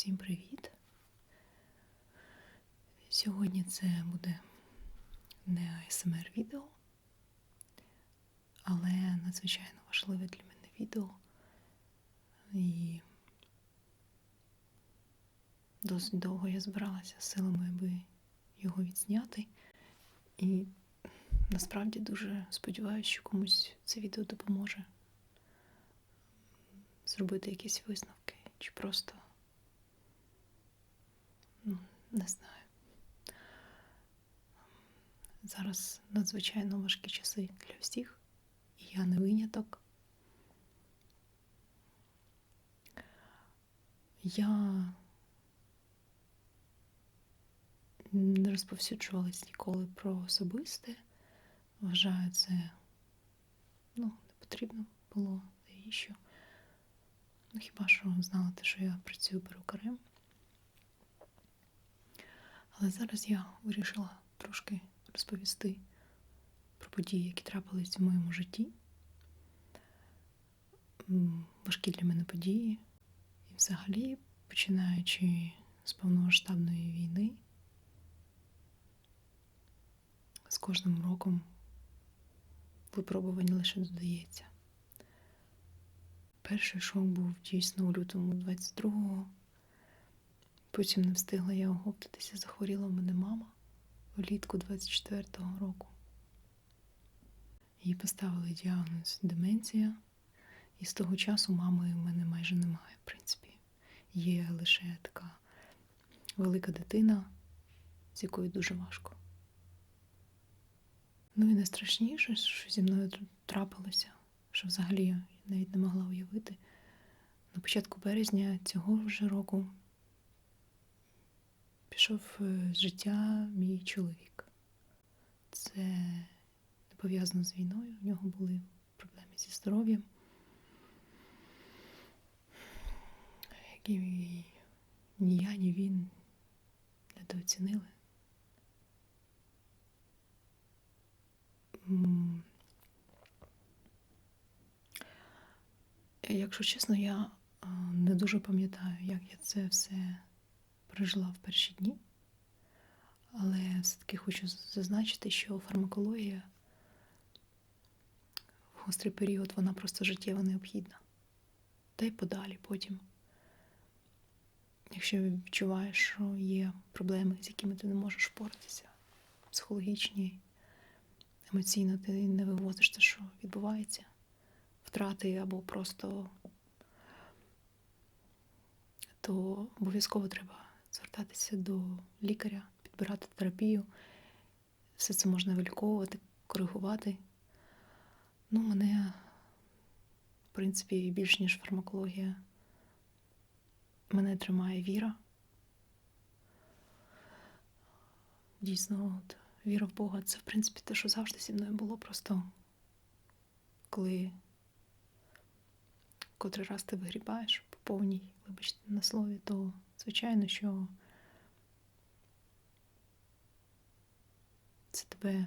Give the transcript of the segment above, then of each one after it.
Всім привіт! Сьогодні це буде не АСМР відео, але надзвичайно важливе для мене відео. І досить довго я збиралася з силами, аби його відзняти. І насправді дуже сподіваюся, що комусь це відео допоможе зробити якісь висновки, чи просто не знаю. Зараз надзвичайно важкі часи для всіх, і я не виняток. Я не розповсюджувалась ніколи про особисте. Вважаю, це ну, не потрібно було навіщо. Ну, хіба що знала те, що я працюю перукарем. Але зараз я вирішила трошки розповісти про події, які трапились в моєму житті. Важкі для мене події. І взагалі, починаючи з повномасштабної війни, з кожним роком випробування лише додається. Перший шок був дійсно у лютому 22-го. Потім не встигла я оговтатися, захворіла в мене мама влітку 24-го року. Їй поставили діагноз деменція, і з того часу мами в мене майже немає, в принципі. Є лише така велика дитина, з якою дуже важко. Ну і найстрашніше, що зі мною трапилося, що взагалі я навіть не могла уявити. На початку березня цього вже року е, з життя мій чоловік. Це не пов'язано з війною, у нього були проблеми зі здоров'ям, які ні я, ні він недооцінили. Якщо чесно, я е, не дуже пам'ятаю, як я це все пережила в перші дні. Але все-таки хочу зазначити, що фармакологія в гострий період вона просто життєво необхідна. Та й подалі потім. Якщо відчуваєш, що є проблеми, з якими ти не можеш впоратися, психологічні, емоційно ти не вивозиш те, що відбувається, втрати або просто, то обов'язково треба звертатися до лікаря, підбирати терапію. Все це можна виліковувати, коригувати. Ну, мене, в принципі, більш ніж фармакологія, мене тримає віра. Дійсно, от, віра в Бога це, в принципі, те, що завжди зі мною було. Просто коли котрий раз ти вигрібаєш по повній, вибачте, на слові, то звичайно, що це тебе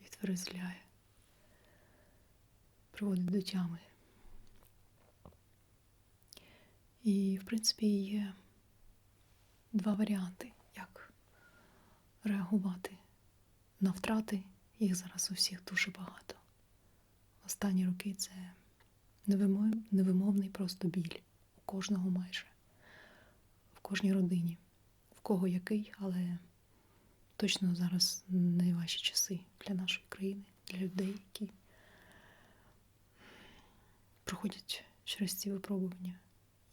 відверзляє, приводить до тями. І, в принципі, є два варіанти, як реагувати на втрати. Їх зараз у всіх дуже багато. Останні роки це невимовний просто біль у кожного майже, в кожній родині, в кого який, але точно зараз найважчі часи для нашої країни, для людей, які проходять через ці випробування.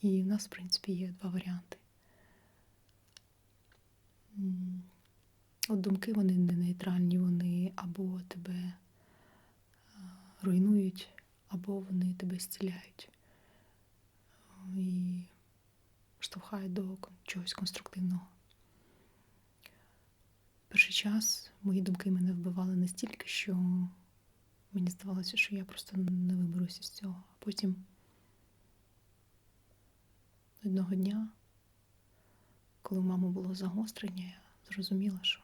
І в нас, в принципі, є два варіанти. От думки вони не нейтральні, вони або тебе руйнують, або вони тебе зціляють і штовхають до чогось конструктивного. Перший час мої думки мене вбивали настільки, що мені здавалося, що я просто не виберуся з цього. А потім одного дня, коли у мами було загострення, я зрозуміла, що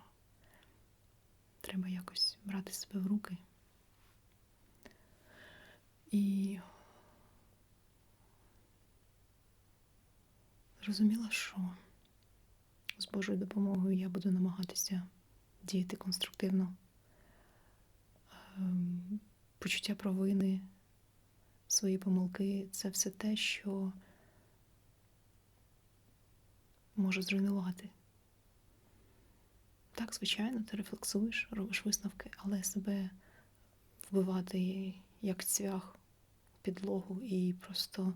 треба якось брати себе в руки. І зрозуміла, що з Божою допомогою я буду намагатися діяти конструктивно. Ем, Почуття провини, свої помилки це все те, що може зруйнувати. Так, звичайно, ти рефлексуєш, робиш висновки, але себе вбивати як цвях підлогу і просто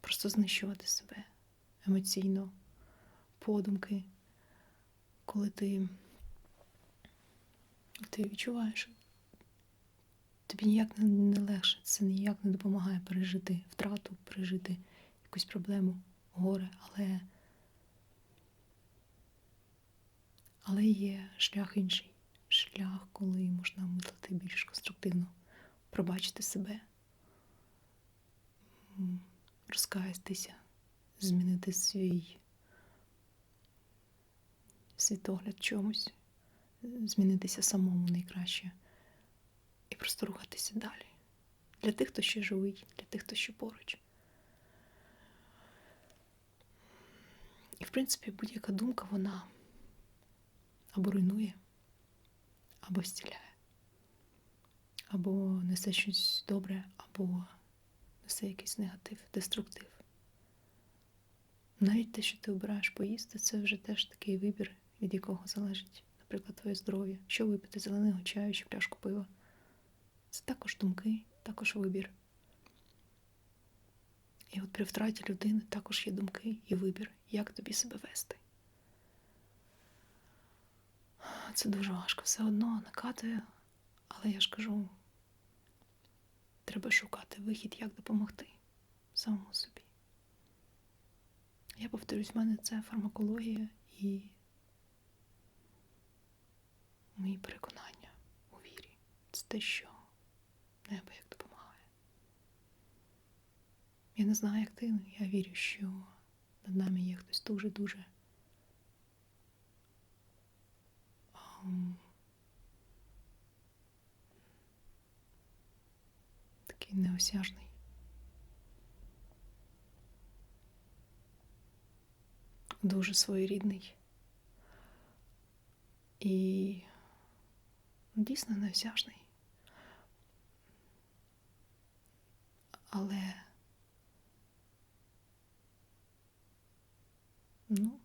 просто знищувати себе емоційно, подумки, коли ти, ти відчуваєш, тобі ніяк не легше, це ніяк не допомагає пережити втрату, пережити якусь проблему, горе, але Але є шлях інший. Шлях, коли можна мислити більш конструктивно, пробачити себе, розкаятися, змінити свій світогляд чомусь, змінитися самому найкраще і просто рухатися далі. Для тих, хто ще живий, для тих, хто ще поруч. І, в принципі, будь-яка думка, вона або руйнує, або зціляє, або несе щось добре, або несе якийсь негатив, деструктив. Навіть те, що ти обираєш поїсти, це вже теж такий вибір, від якого залежить, наприклад, твоє здоров'я. Що випити зеленого чаю чи пляшку пива. Це також думки, також вибір. І от при втраті людини також є думки і вибір, як тобі себе вести. Це дуже важко все одно накатує, але я ж кажу, треба шукати вихід, як допомогти самому собі. Я повторюсь, в мене це фармакологія і мої переконання у вірі. Це те, що небо як допомагає. Я не знаю, як ти, але я вірю, що над нами є хтось дуже-дуже. Такий неосяжний. Дуже своєрідний і дійсно неосяжний. Але ну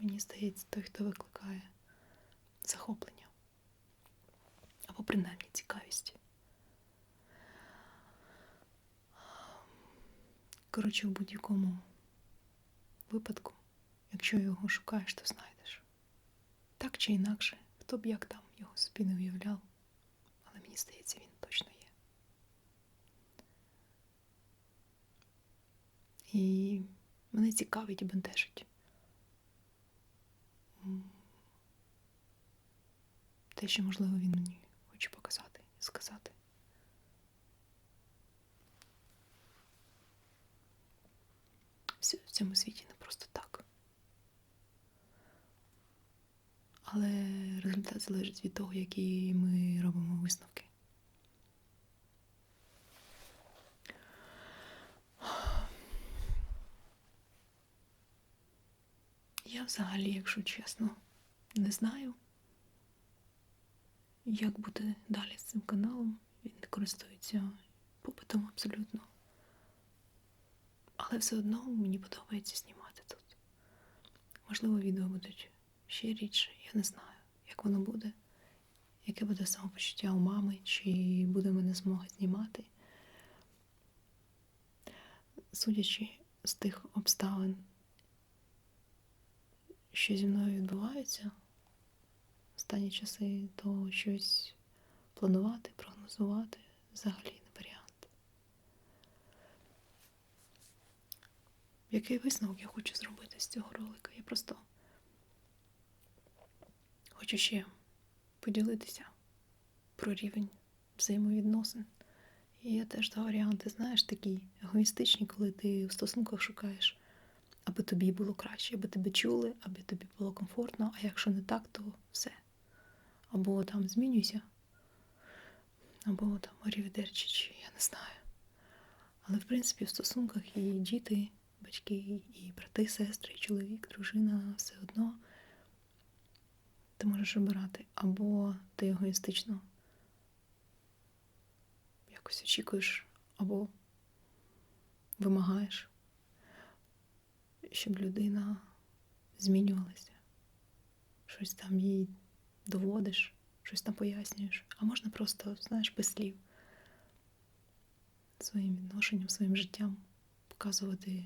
мені здається, той, хто викликає захоплення або принаймні цікавість. Коротше, в будь-якому випадку, якщо його шукаєш, то знайдеш. Так чи інакше, хто б як там його собі не уявляв, але мені здається, він точно є. І мене цікавить і бентежить. Те, що, можливо, він мені хоче показати і сказати. Все в цьому світі не просто так. Але результат залежить від того, які ми робимо висновки. Я взагалі, якщо чесно, не знаю, як бути далі з цим каналом. Він не користується попитом абсолютно. Але все одно мені подобається знімати тут. Можливо, відео будуть ще рідше, я не знаю, як воно буде, яке буде самопочуття у мами, чи буде мене змога знімати. Судячи з тих обставин, що зі мною відбувається останні часи, то щось планувати, прогнозувати взагалі не варіант. Який висновок я хочу зробити з цього ролика? Я просто хочу ще поділитися про рівень взаємовідносин. І є теж два варіанти, знаєш, такі егоїстичні, коли ти в стосунках шукаєш аби тобі було краще, аби тебе чули, аби тобі було комфортно, а якщо не так, то все. Або там змінюйся, або там орівдерчі, чи я не знаю. Але, в принципі, в стосунках і діти, батьки, і брати, сестри, і чоловік, дружина все одно ти можеш обирати. Або ти егоїстично якось очікуєш, або вимагаєш, щоб людина змінювалася. Щось там їй доводиш, щось там пояснюєш. А можна просто, знаєш, без слів своїм відношенням, своїм життям показувати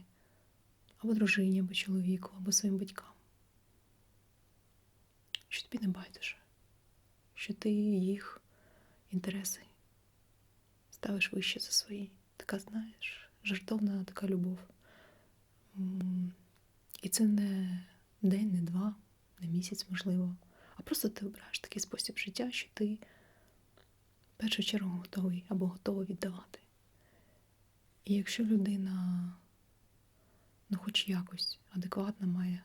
або дружині, або чоловіку, або своїм батькам. Що тобі не байдуже, що ти їх інтереси ставиш вище за свої. Така, знаєш, жартовна така любов. І це не день, не два, не місяць, можливо. А просто ти обираєш такий спосіб життя, що ти в першу чергу готовий або готова віддавати. І якщо людина, ну, хоч якось адекватно має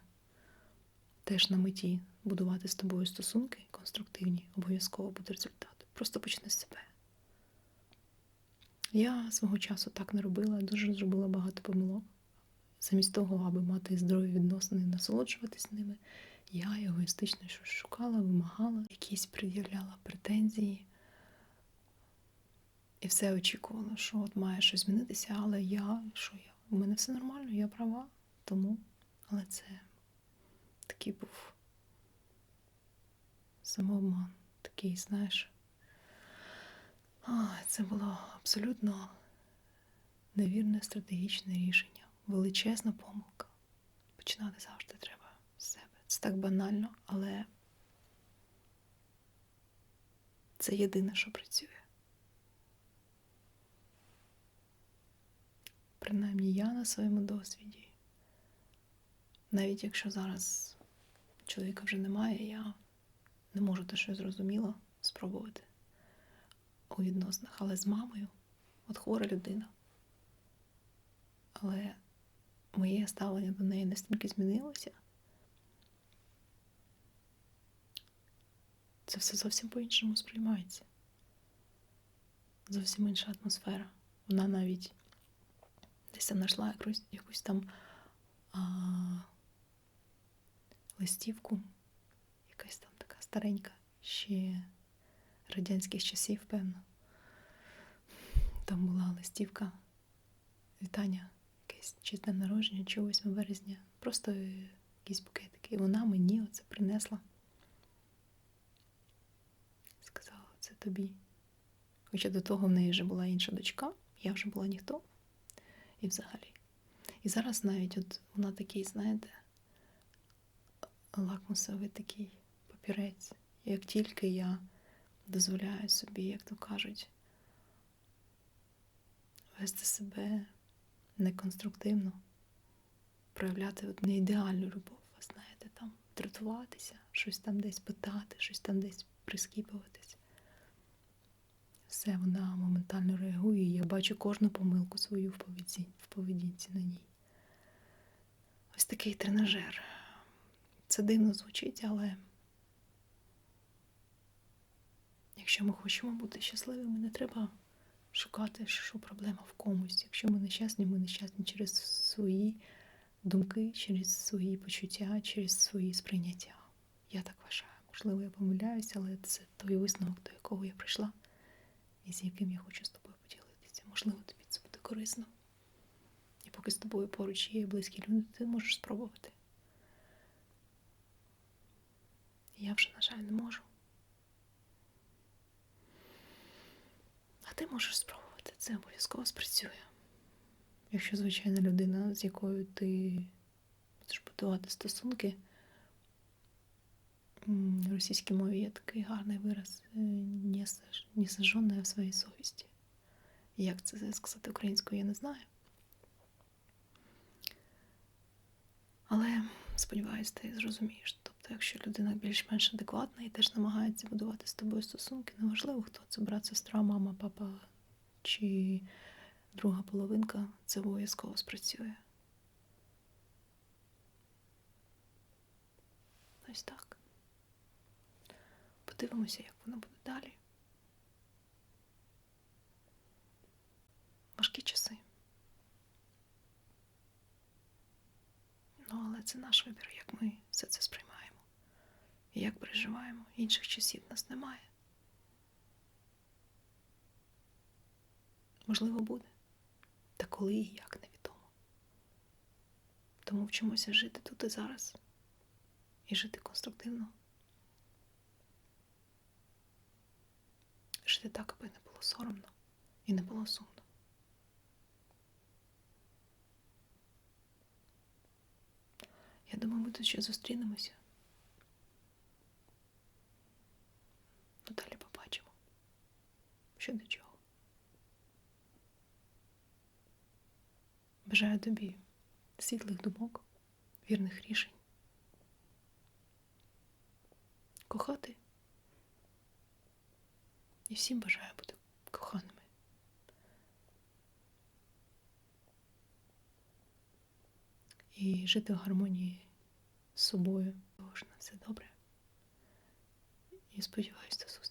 теж на меті будувати з тобою стосунки конструктивні, обов'язково буде результат. Просто почни з себе. Я свого часу так не робила, дуже зробила багато помилок. Замість того, аби мати здорові відносини, насолоджуватись ними, я егоїстично щось шукала, вимагала, якісь пред'являла претензії. І все очікувала, що от має щось змінитися, але я, що я? У мене все нормально, я права, тому. Але це такий був самообман, такий, знаєш. А, це було абсолютно невірне стратегічне рішення, величезна помилка. Починати завжди треба з себе. Це так банально, але це єдине, що працює. Принаймні я на своєму досвіді. Навіть якщо зараз чоловіка вже немає, я не можу те, що я зрозуміла, спробувати у відносинах. Але з мамою, от хвора людина. Але моє ставлення до неї настільки змінилося. Це все зовсім по-іншому сприймається. Зовсім інша атмосфера. Вона навіть десь знайшла якусь, якусь там а, листівку, якась там така старенька, ще радянських часів, певно. Там була листівка, вітання, якесь чи днем народження, чи 8 березня. Просто якісь букетики. І вона мені оце принесла. Сказала, це тобі. Хоча до того в неї вже була інша дочка, я вже була ніхто. І взагалі. І зараз навіть от вона такий, знаєте, лакмусовий такий папірець. Як тільки я дозволяю собі, як то кажуть, вести себе неконструктивно, проявляти от не ідеальну любов, ви знаєте, там дратуватися, щось там десь питати, щось там десь прискіпуватись. Все, вона моментально реагує, і я бачу кожну помилку свою в поведінці, в поведінці на ній. Ось такий тренажер. Це дивно звучить, але якщо ми хочемо бути щасливими, не треба шукати, що проблема в комусь. Якщо ми нещасні, ми нещасні через свої думки, через свої почуття, через свої сприйняття. Я так вважаю. Можливо, я помиляюся, але це той висновок, до якого я прийшла, і з яким я хочу з тобою поділитися. Можливо, тобі це буде корисно. І поки з тобою поруч є близькі люди, ти можеш спробувати. Я вже, на жаль, не можу. Ти можеш спробувати, це обов'язково спрацює. Якщо звичайна людина, з якою ти будеш будувати стосунки, в російській мові є такий гарний вираз е, не, сож- не сожженная в своїй совісті. Як це сказати українською, я не знаю. Але сподіваюся, ти зрозумієш то якщо людина більш-менш адекватна і теж намагається будувати з тобою стосунки, неважливо, хто це брат, сестра, мама, папа чи друга половинка, це обов'язково спрацює. Ось так. Подивимося, як воно буде далі. Важкі часи. Ну, але це наш вибір, як ми все це сприймаємо. І як переживаємо. Інших часів нас немає. Можливо, буде. Та коли і як невідомо. Тому вчимося жити тут і зараз. І жити конструктивно. Жити так, аби не було соромно і не було сумно. Я думаю, ми тут ще зустрінемося. Ну, далі побачимо, що до чого. Бажаю тобі світлих думок, вірних рішень. Кохати. І всім бажаю бути коханими. І жити в гармонії з собою. Тож на все добре. Есть, сподіваюся, до зустрічі.